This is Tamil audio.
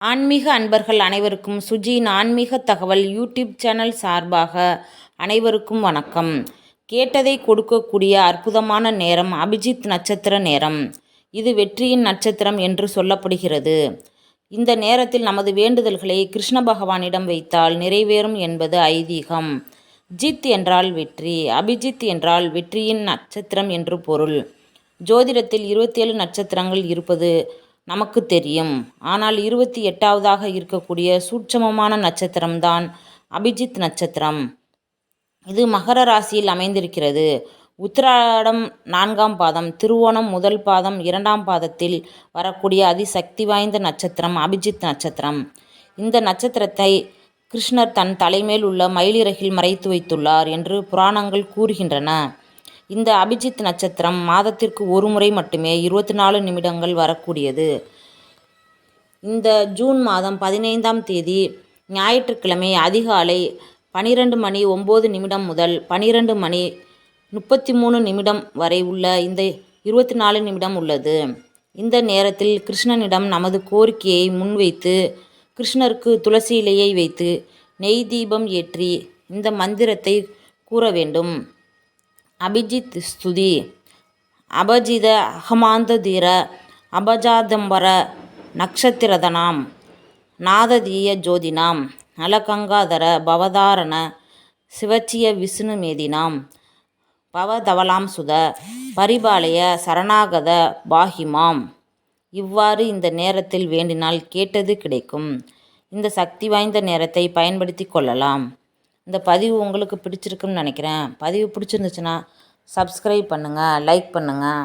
ஆன்மீக அன்பர்கள் அனைவருக்கும் சுஜியின் ஆன்மீக தகவல் யூடியூப் சேனல் சார்பாக அனைவருக்கும் வணக்கம். கேட்டதை கொடுக்கக்கூடிய அற்புதமான நேரம் அபிஜித் நட்சத்திர நேரம். இது வெற்றியின் நட்சத்திரம் என்று சொல்லப்படுகிறது. இந்த நேரத்தில் நமது வேண்டுதல்களை கிருஷ்ண பகவானிடம் வைத்தால் நிறைவேறும் என்பது ஐதீகம். ஜித் என்றால் வெற்றி அபிஜித் என்றால் வெற்றியின் நட்சத்திரம் என்று பொருள். ஜோதிடத்தில் இருபத்தேழு நட்சத்திரங்கள் இருப்பது நமக்கு தெரியும். ஆனால் இருபத்தி எட்டாவதாக இருக்கக்கூடிய சூட்சமமான நட்சத்திரம்தான் அபிஜித் நட்சத்திரம். இது மகர ராசியில் அமைந்திருக்கிறது. உத்திராடம் நான்காம் பாதம் திருவோணம் முதல் பாதம் இரண்டாம் பாதத்தில் வரக்கூடிய அதிசக்தி வாய்ந்த நட்சத்திரம் அபிஜித் நட்சத்திரம். இந்த நட்சத்திரத்தை கிருஷ்ணர் தன் தலைமேல் உள்ள மயிலிறகில் மறைத்து வைத்துள்ளார் என்று புராணங்கள் கூறுகின்றன. இந்த அபிஜித் நட்சத்திரம் மாதத்திற்கு ஒரு முறை மட்டுமே இருபத்தி நாலு நிமிடங்கள் வரக்கூடியது. இந்த ஜூன் மாதம் பதினைந்தாம் தேதி ஞாயிற்றுக்கிழமை அதிகாலை பனிரெண்டு மணி ஒம்பது நிமிடம் முதல் பனிரெண்டு மணி முப்பத்தி மூணு நிமிடம் வரை உள்ள இந்த இருபத்தி நாலு நிமிடம் உள்ளது. இந்த நேரத்தில் கிருஷ்ணனிடம் நமது கோரிக்கையை முன்வைத்து கிருஷ்ணருக்கு துளசி இலையை வைத்து நெய் தீபம் ஏற்றி இந்த மந்திரத்தை கூற வேண்டும். அபிஜித் ஸ்துதி அபஜித அகமாந்ததீர அபஜாதம்பர நக்ஷத்திரதனாம் நாததீய ஜோதினாம் நலகங்காதர பவதாரண சிவச்சிய விஷ்ணு மேதினாம் பவதவலாம் சுத பரிபாலய சரணாகத பாகிமாம் இவ்வாறு இந்த நேரத்தில் வேண்டினால் கேட்டது கிடைக்கும் இந்த சக்தி வாய்ந்த நேரத்தை பயன்படுத்தி கொள்ளலாம் இந்த பதிவு உங்களுக்கு பிடிச்சிருக்குன்னு நினைக்கிறேன். பதிவு பிடிச்சிருந்துச்சுன்னா சப்ஸ்கிரைப் பண்ணுங்கள் லைக் பண்ணுங்கள்